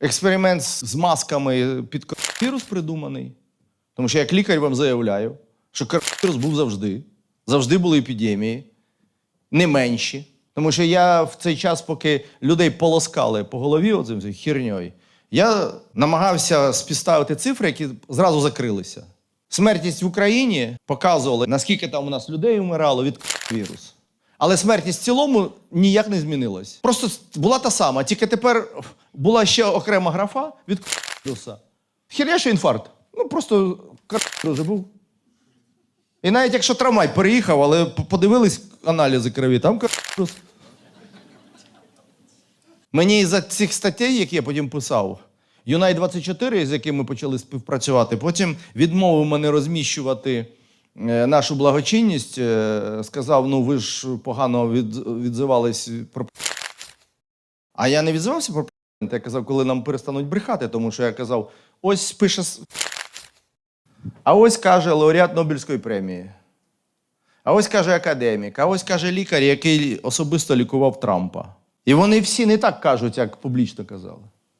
Експеримент з масками під коронавірус придуманий. Тому що як лікар вам заявляю, що коронавірус був завжди. Завжди були епідемії, не менші. Тому що я в цей час, поки людей полоскали по голові оцим цією херньою, я намагався співставити цифри, які зразу закрилися. Смертність в Україні показувала, наскільки там у нас людей вмирало від вірусу. Але смертність в цілому ніяк не змінилась. Просто була та сама, тільки тепер була ще окрема графа від віруса. Херня, що інфаркт. Ну просто коронавірус був. І навіть якщо трамвай переїхав, але подивились аналізи крові, там коронавірус. Мені із-за цих статей, які я потім писав, Юнай 24, з яким ми почали співпрацювати, потім відмовив мене розміщувати нашу благочинність. е, Сказав: ну ви ж погано від, відзивались про. А я не відзивався про президента. я казав, коли нам перестануть брехати, тому що я казав: ось пише. А ось каже лауреат Нобелівської премії. А ось каже академік, а ось каже лікар, який особисто лікував Трампа. І вони всі не так кажуть, як публічно казали.